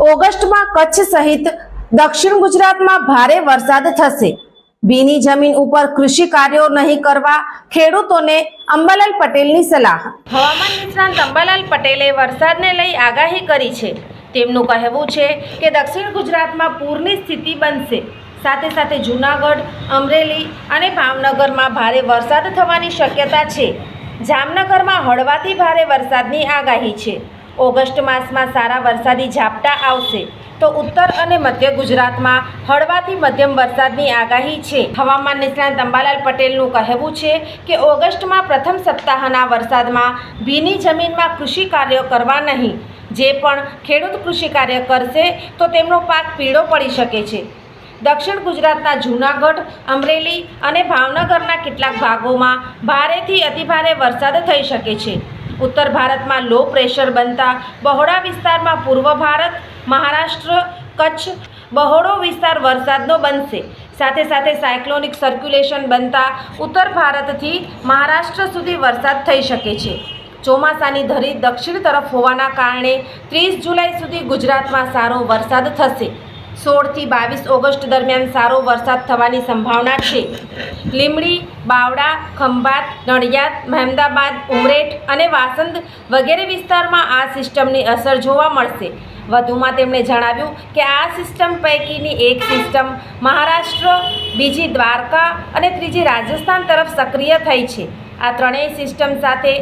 ઓગસ્ટમાં કચ્છ સહિત દક્ષિણ ગુજરાતમાં ભારે વરસાદ થશે. ભીની જમીન ઉપર કૃષિ કાર્યો નહીં કરવા ખેડૂતોને અંબાલાલ પટેલની સલાહ. હવામાન નિષ્ણાંત અંબાલાલ પટેલે વરસાદને લઈ આગાહી કરી છે. તેમનું કહેવું છે કે દક્ષિણ ગુજરાતમાં પૂરની સ્થિતિ બનશે. સાથે સાથે જૂનાગઢ, અમરેલી અને ભાવનગરમાં ભારે વરસાદ થવાની શક્યતા છે. જામનગરમાં હળવાથી ભારે વરસાદની આગાહી છે. ઓગસ્ટ માસમાં સારા વરસાદી ઝાપટા આવશે. તો ઉત્તર અને મધ્ય ગુજરાતમાં હળવાથી મધ્યમ વરસાદની આગાહી છે. હવામાન નિષ્ણાંત અંબાલાલ પટેલનું કહેવું છે કે ઓગસ્ટમાં પ્રથમ સપ્તાહના વરસાદમાં ભીની જમીનમાં કૃષિ કાર્યો કરવા નહીં. જે પણ ખેડૂત કૃષિ કાર્ય કરશે તો તેમનો પાક પીળો પડી શકે છે. દક્ષિણ ગુજરાતના જૂનાગઢ, અમરેલી અને ભાવનગરના કેટલાક ભાગોમાં ભારેથી અતિભારે વરસાદ થઈ શકે છે. ઉત્તર ભારતમાં લો પ્રેશર બનતા બહોળા વિસ્તારમાં પૂર્વ ભારત, મહારાષ્ટ્ર, કચ્છ બહોળો વિસ્તાર વરસાદનો બનશે. સાથે સાથે સાયક્લોનિક સર્ક્યુલેશન બનતા ઉત્તર ભારતથી મહારાષ્ટ્ર સુધી વરસાદ થઈ શકે છે. ચોમાસાની ધરી દક્ષિણ તરફ હોવાના કારણે ત્રીસ જુલાઈ સુધી ગુજરાતમાં સારો વરસાદ થશે. સોળથી બાવીસ ઓગસ્ટ દરમિયાન સારો વરસાદ થવાની સંભાવના છે. લીમડી બાવડા ખંભાત, નડિયાદ, મહેમદાબાદ, ઉમરેઠ અને વાસંદ વગેરે વિસ્તારમાં આ સિસ્ટમની અસર જોવા મળશે. વધુમાં તેમણે જણાવ્યું કે આ સિસ્ટમ પૈકીની એક સિસ્ટમ મહારાષ્ટ્ર, બીજી દ્વારકા અને ત્રીજી રાજસ્થાન તરફ સક્રિય થઈ છે. આ ત્રણેય સિસ્ટમ સાથે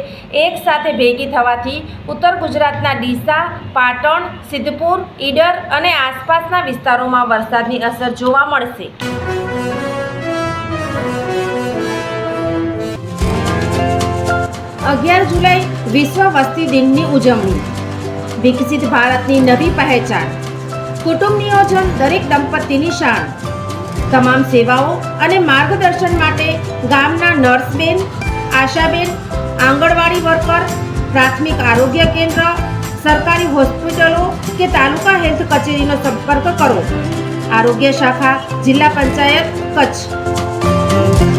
એક સાથે ભેગી થવાથી ઉત્તર ગુજરાતના ડીસા, પાટણ, સિદ્ધપુર, ઈડર અને આસપાસના વિસ્તારોમાં વરસાદની અસર જોવા મળશે. અગિયાર જુલાઈ વિશ્વ વસ્તી દિનની ઉજવણી. વિકસિત ભારતની નવી પહેચાન. કુટુંબ નિયોજન દરેક દંપતીની શાન. તમામ સેવાઓ અને માર્ગદર્શન માટે ગામના નર્સબેન આશાબેન, આંગણવાડી વર્કર, પ્રાથમિક આરોગ્ય કેન્દ્ર, સરકારી હોસ્પિટલો કે તાલુકા હેલ્થ કચેરીનો સંપર્ક કરો. આરોગ્ય શાખા, જિલ્લા પંચાયત, કચ્છ.